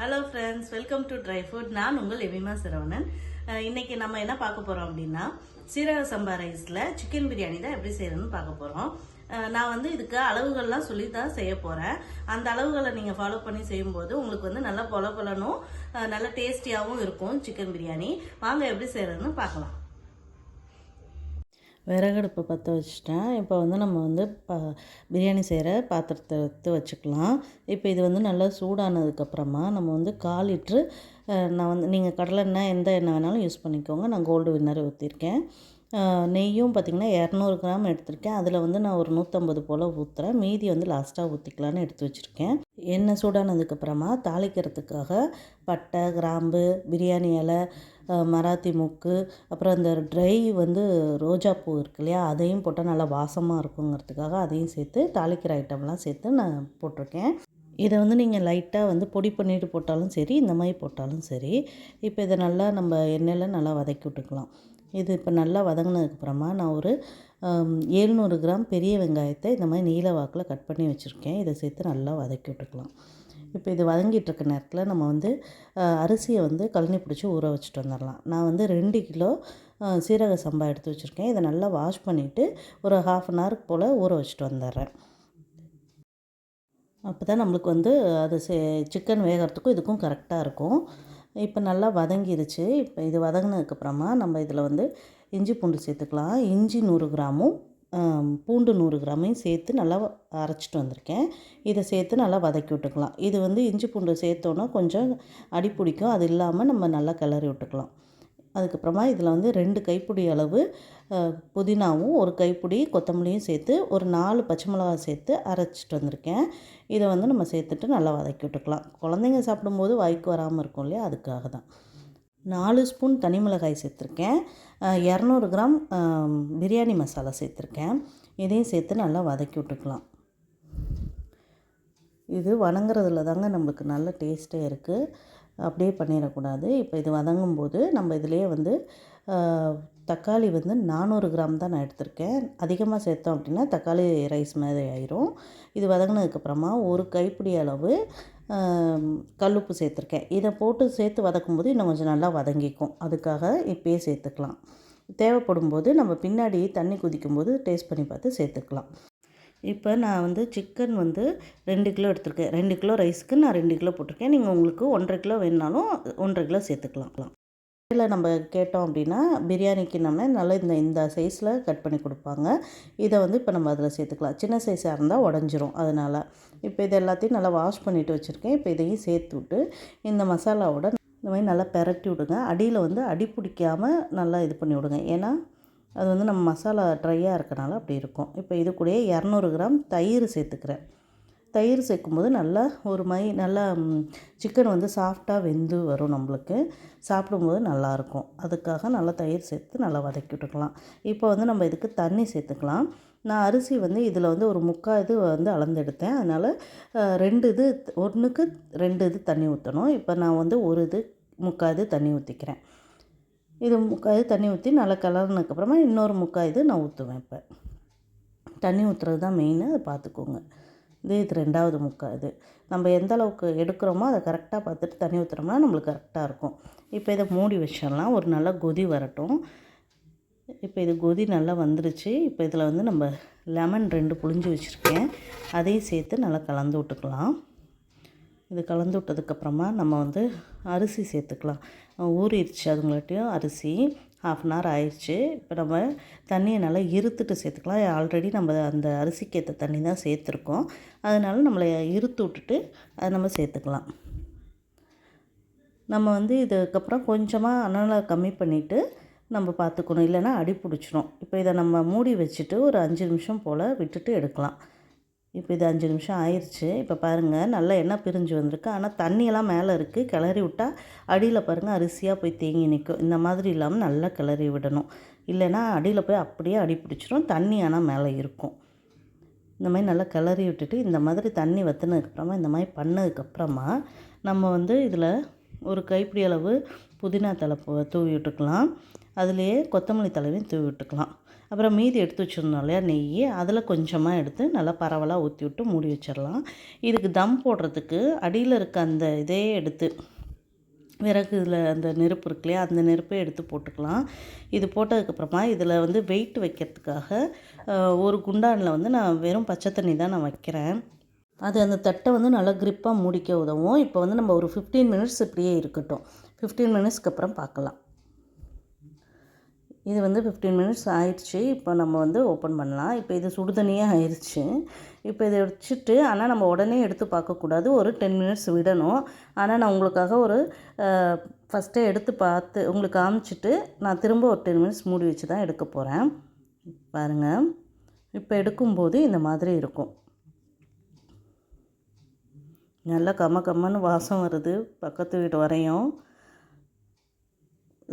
Hello friends welcome to try food நான் உங்கள் எவிமா சரவணன். இன்னைக்கு நம்ம என்ன பார்க்க போகிறோம் அப்படின்னா சீரக சம்பா ரைஸில் சிக்கன் பிரியாணி தான் எப்படி செய்யறதுன்னு பார்க்க போகிறோம் நான் வந்து இதுக்கு அளவுகள்லாம் சொல்லி தான் செய்ய போகிறேன் அந்த அளவுகளை நீங்கள் ஃபாலோ பண்ணி செய்யும்போது உங்களுக்கு வந்து நல்லா பொல பொலனும் அஹ் நல்ல டேஸ்டியாகவும் இருக்கும் சிக்கன் பிரியாணி. வாங்க எப்படி செய்யறதுன்னு பார்க்கலாம். விறகடுப்பு பற்ற வச்சுட்டேன். இப்போ வந்து நம்ம வந்து பா பிரியாணி செய்கிற பாத்திரத்தை எடுத்து வச்சுக்கலாம். இப்போ இது வந்து நல்லா சூடானதுக்கப்புறமா நம்ம வந்து கால் லிட்ரு நான் வந்து நீங்கள் கடலை எண்ணெய் எந்த எண்ணெய் வேணாலும் யூஸ் பண்ணிக்கோங்க. நான் கோல்டு வின்னர் ஊற்றிருக்கேன் நெய்யும் பார்த்திங்கன்னா இரநூறு கிராம் எடுத்திருக்கேன். அதில் வந்து நான் ஒரு நூற்றம்பது போல் ஊற்றுறேன் மீதி வந்து லாஸ்ட்டாக ஊற்றிக்கலான்னு எடுத்து வச்சுருக்கேன். எண்ணெய் சூடானதுக்கப்புறமா தாளிக்கிறதுக்காக பட்டை கிராம்பு பிரியாணி இலை மராத்தி மூக்கு அப்புறம் இந்த ட்ரை வந்து ரோஜா பூ இருக்கு இல்லையா அதையும் போட்டால் நல்லா வாசமாக இருக்குங்கிறதுக்காக அதையும் சேர்த்து தாளிக்கிற ஐட்டம்லாம் சேர்த்து நான் போட்டிருக்கேன். இதை வந்து நீங்கள் லைட்டாக வந்து பொடி பண்ணிட்டு போட்டாலும் சரி இந்த மாதிரி போட்டாலும் சரி இப்போ இதை நல்லா நம்ம எண்ணெயில் நல்லா வதக்கி விட்டுக்கலாம். இது இப்போ நல்லா வதங்கினதுக்கப்புறமா நான் ஒரு ஏழ்நூறு கிராம் பெரிய வெங்காயத்தை இந்த மாதிரி நீல வாக்கில் கட் பண்ணி வச்சுருக்கேன். இதை சேர்த்து நல்லா வதக்கி விட்டுக்கலாம். இப்போ இது வதங்கிட்டு இருக்க நேரத்தில் நம்ம வந்து அரிசியை வந்து கழனி பிடிச்சி ஊற வச்சுட்டு வந்துடலாம் நான் வந்து ரெண்டு கிலோ சீரக சம்பா எடுத்து வச்சுருக்கேன். இதை நல்லா வாஷ் பண்ணிவிட்டு ஒரு ஹாஃப் அன் ஹவர் போல் ஊற வச்சுட்டு வந்துடுறேன் அப்போ தான் நம்மளுக்கு வந்து அது சே சிக்கன் வேகிறதுக்கும் இதுக்கும் கரெக்டாக இருக்கும். இப்போ நல்லா வதங்கிருச்சு. இப்போ இது வதங்கினதுக்கப்புறமா நம்ம இதில் வந்து இஞ்சி பூண்டு சேர்த்துக்கலாம். இஞ்சி நூறு கிராமும் பூண்டு நூறு கிராமையும் சேர்த்து நல்லா அரைச்சிட்டு வந்திருக்கேன். இதை சேர்த்து நல்லா வதக்கி விட்டுக்கலாம். இது வந்து இஞ்சி பூண்டு சேர்த்தோன்னா கொஞ்சம் அடி பிடிக்கும். அது இல்லாமல் நம்ம நல்லா கிளறி விட்டுக்கலாம். அதுக்கப்புறமா இதில் வந்து ரெண்டு கைப்பிடி அளவு புதினாவும் ஒரு கைப்பிடி கொத்தமல்லியும் சேர்த்து ஒரு நாலு பச்சை மிளகா சேர்த்து அரைச்சிட்டு வந்திருக்கேன். இதை வந்து நம்ம சேர்த்துட்டு நல்லா வதக்கி விட்டுக்கலாம். குழந்தைங்க சாப்பிடும்போது வாய்க்கு வராமல் இருக்கும் இல்லையா? அதுக்காக தான். நாலு ஸ்பூன் தனி மிளகாய் சேர்த்துருக்கேன். இரநூறு கிராம் பிரியாணி மசாலா சேர்த்துருக்கேன். இதையும் சேர்த்து நல்லா வதக்கி விட்டுக்கலாம். இது வணங்குறதுல தாங்க நம்மளுக்கு நல்ல டேஸ்ட்டே இருக்குது அப்படியே பண்ணிடக்கூடாது. இப்போ இது வதங்கும் போது நம்ம இதிலேயே வந்து தக்காளி வந்து நானூறு கிராம் தான் நான் எடுத்திருக்கேன். அதிகமாக சேர்த்தோம் அப்படின்னா தக்காளி ரைஸ் மாதிரி ஆயிரும். இது வதங்கினதுக்கப்புறமா ஒரு கைப்பிடி அளவு கல்லுப்பு சேர்த்துருக்கேன். இதை போட்டு சேர்த்து வதக்கும்போது இன்னும் கொஞ்சம் நல்லா வதங்கிக்கும். அதுக்காக இப்போயே சேர்த்துக்கலாம். தேவைப்படும் போது நம்ம பின்னாடி தண்ணி கொதிக்கும்போது டேஸ்ட் பண்ணி பார்த்து சேர்த்துக்கலாம். இப்போ நான் வந்து சிக்கன் வந்து ரெண்டு கிலோ எடுத்திருக்கேன். ரெண்டு கிலோ ரைஸ்க்கு நான் ரெண்டு கிலோ போட்டிருக்கேன். நீங்கள் உங்களுக்கு ஒன்றரை கிலோ வேணுனாலும் ஒன்றரை கிலோ சேர்த்துக்கலாம். இதில் நம்ம கேட்டோம் அப்படின்னா பிரியாணிக்கு நம்ம நல்லா இந்த இந்த சைஸில் கட் பண்ணி கொடுப்பாங்க. இதை வந்து இப்போ நம்ம அதில் சேர்த்துக்கலாம். சின்ன சைஸாக இருந்தால் உடஞ்சிரும் அதனால். இப்போ இது எல்லாத்தையும் நல்லா வாஷ் பண்ணிவிட்டு வச்சுருக்கேன். இப்போ இதையும் சேர்த்து விட்டு இந்த மசாலாவோட இந்த மாதிரி நல்லா பெரட்டி விடுங்க. அடியில் வந்து அடி பிடிக்காமல் நல்லா இது பண்ணி விடுங்க. ஏன்னா அது வந்து நம்ம மசாலா ட்ரையாக இருக்கனால அப்படி இருக்கும். இப்போ இது கூடயே இரநூறு கிராம் தயிர் சேர்த்துக்கிறேன். தயிர் சேர்க்கும்போது நல்லா ஒரு மை நல்லா சிக்கன் வந்து சாஃப்டாக வெந்து வரும் நம்மளுக்கு. சாப்பிடும்போது நல்லாயிருக்கும். அதுக்காக நல்லா தயிர் சேர்த்து நல்லா வதக்கி விட்டுக்கலாம். இப்போ வந்து நம்ம இதுக்கு தண்ணி சேர்த்துக்கலாம். நான் அரிசி வந்து இதில் வந்து ஒரு முக்கால் இது வந்து அளந்தெடுத்தேன். அதனால் ரெண்டு இது ஒன்றுக்கு ரெண்டு இது தண்ணி ஊற்றணும் இப்போ நான் வந்து ஒரு இது முக்கால் இது தண்ணி ஊற்றிக்கிறேன் இது முக்கால் இது தண்ணி ஊற்றி நல்லா கலர்னதுக்கப்புறமா இன்னொரு முக்கால் இது நான் ஊற்றுவேன் இப்போ. தண்ணி ஊற்றுறது தான் மெயின் அதை பார்த்துக்கோங்க இது இது ரெண்டாவது முக்கால் இது. நம்ம எந்த அளவுக்கு எடுக்கிறோமோ அதை கரெக்டாக பார்த்துட்டு தண்ணி ஊற்றுறோம்னா நம்மளுக்கு கரெக்டாக இருக்கும். இப்போ இதை மூடி வச்சிடலாம். ஒரு நல்லா கொதி வரட்டும். இப்போ இது கொதி நல்லா வந்துருச்சு. இப்போ இதில் வந்து நம்ம லெமன் ரெண்டு புழிஞ்சு வச்சுருக்கேன். அதையும் சேர்த்து நல்லா கலந்து விட்டுக்கலாம். இது கலந்து விட்டதுக்கப்புறமா நம்ம வந்து அரிசி சேர்த்துக்கலாம். ஊறிடுச்சு அதுங்களாட்டியும் அரிசி. ஹாஃப் அன் ஹவர் ஆயிடுச்சு. இப்போ நம்ம தண்ணியை நல்லா இருத்துட்டு சேர்த்துக்கலாம். ஆல்ரெடி நம்ம அந்த அரிசிக்கு ஏற்ற தண்ணி தான் சேர்த்துருக்கோம். அதனால நம்மளை இருத்து விட்டுட்டு அதை நம்ம சேர்த்துக்கலாம். நம்ம வந்து இதுக்கப்புறம் கொஞ்சமாக அனலை கம்மி பண்ணிவிட்டு நம்ம பார்த்துக்கணும். இல்லைன்னா அடி பிடிச்சிரும். இப்போ இதை நம்ம மூடி வச்சுட்டு ஒரு அஞ்சு நிமிஷம் போல் விட்டுட்டு எடுக்கலாம். இப்போ இது அஞ்சு நிமிஷம் ஆயிடுச்சு இப்போ பாருங்கள் நல்லா எண்ணெய் பிரிஞ்சு வந்திருக்கு. ஆனால் தண்ணியெல்லாம் மேலே இருக்குது கிளறி விட்டால் அடியில் பாருங்கள் அரிசியாக போய் தேங்கி நிற்கும் இந்த மாதிரி இல்லாமல் நல்லா கிளறி விடணும். இல்லைன்னா அடியில் போய் அப்படியே அடி பிடிச்சிரும். தண்ணி ஆனால் மேலே இருக்கும். இந்த மாதிரி நல்லா கிளறி விட்டுட்டு இந்த மாதிரி தண்ணி வற்றினதுக்கப்புறமா இந்த மாதிரி பண்ணதுக்கப்புறமா நம்ம வந்து இதில் ஒரு கைப்பிடி அளவு புதினா தலை தூவி விட்டுக்கலாம். அதுலேயே கொத்தமல்லி தலைவையும் தூவி விட்டுக்கலாம். அப்புறம் மீதி எடுத்து வச்சுருந்தோம் இல்லையா நெய் அதில் கொஞ்சமாக எடுத்து நல்லா பரவலாக ஊற்றி விட்டு மூடி வச்சிடலாம். இதுக்கு தம் போடுறதுக்கு அடியில் இருக்க அந்த இதே எடுத்து விறகுல அந்த நெருப்பு இருக்கு இல்லையா அந்த நெருப்பை எடுத்து போட்டுக்கலாம். இது போட்டதுக்கப்புறமா இதில் வந்து வெயிட் வைக்கிறதுக்காக ஒரு குண்டானில் வந்து நான் வெறும் பச்சை தண்ணி தான் நான் வைக்கிறேன். அது அந்த தட்டை வந்து நல்லா க்ரிப்பாக மூடிக்க உதவும். இப்போ வந்து நம்ம ஒரு ஃபிஃப்டீன் மினிட்ஸ் இப்படியே இருக்கட்டும். ஃபிஃப்டீன் மினிட்ஸ்க்கு அப்புறம் பார்க்கலாம். இது வந்து ஃபிஃப்டீன் மினிட்ஸ் ஆயிடுச்சு. இப்போ நம்ம வந்து ஓப்பன் பண்ணலாம். இப்போ இது சுடுதண்ணியாக ஆயிடுச்சு இப்போ இதை வச்சுட்டு ஆனால் நம்ம உடனே எடுத்து பார்க்கக்கூடாது. ஒரு டென் மினிட்ஸ் விடணும். ஆனால் நான் உங்களுக்காக ஒரு ஃபஸ்ட்டே எடுத்து பார்த்து உங்களுக்கு காமிச்சிட்டு நான் திரும்ப ஒரு டென் மினிட்ஸ் மூடி வச்சு தான் எடுக்க போகிறேன் பாருங்கள் இப்போ எடுக்கும்போது இந்த மாதிரி இருக்கும். நல்லா கம்ம கம்மன்னு வாசம் வருது. பக்கத்து வீட்டு வரையும்.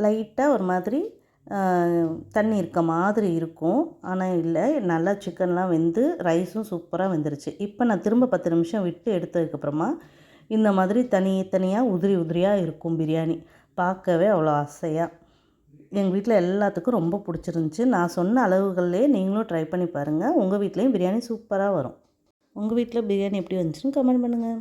லைட்டாக ஒரு மாதிரி தண்ணி இருக்க மாதிரி இருக்கும். ஆனால் இல்லை நல்லா சிக்கன்லாம் வெந்து ரைஸும் சூப்பராக வெந்துருச்சு. இப்போ நான் திரும்ப பத்து நிமிஷம் விட்டு எடுத்ததுக்கப்புறமா இந்த மாதிரி தனி தனியாக உதிரி உதிரியாக இருக்கும் பிரியாணி. பார்க்கவே அவ்வளோ ஆசையாக எங்கள் வீட்டில் எல்லாத்துக்கும் ரொம்ப பிடிச்சிருந்துச்சி. நான் சொன்ன அளவுகள்லேயே நீங்களும் ட்ரை பண்ணி பாருங்கள் உங்கள் வீட்லேயும் பிரியாணி சூப்பராக வரும். உங்கள் வீட்டில் பிரியாணி எப்படி வந்துச்சுன்னு கமெண்ட் பண்ணுங்கள்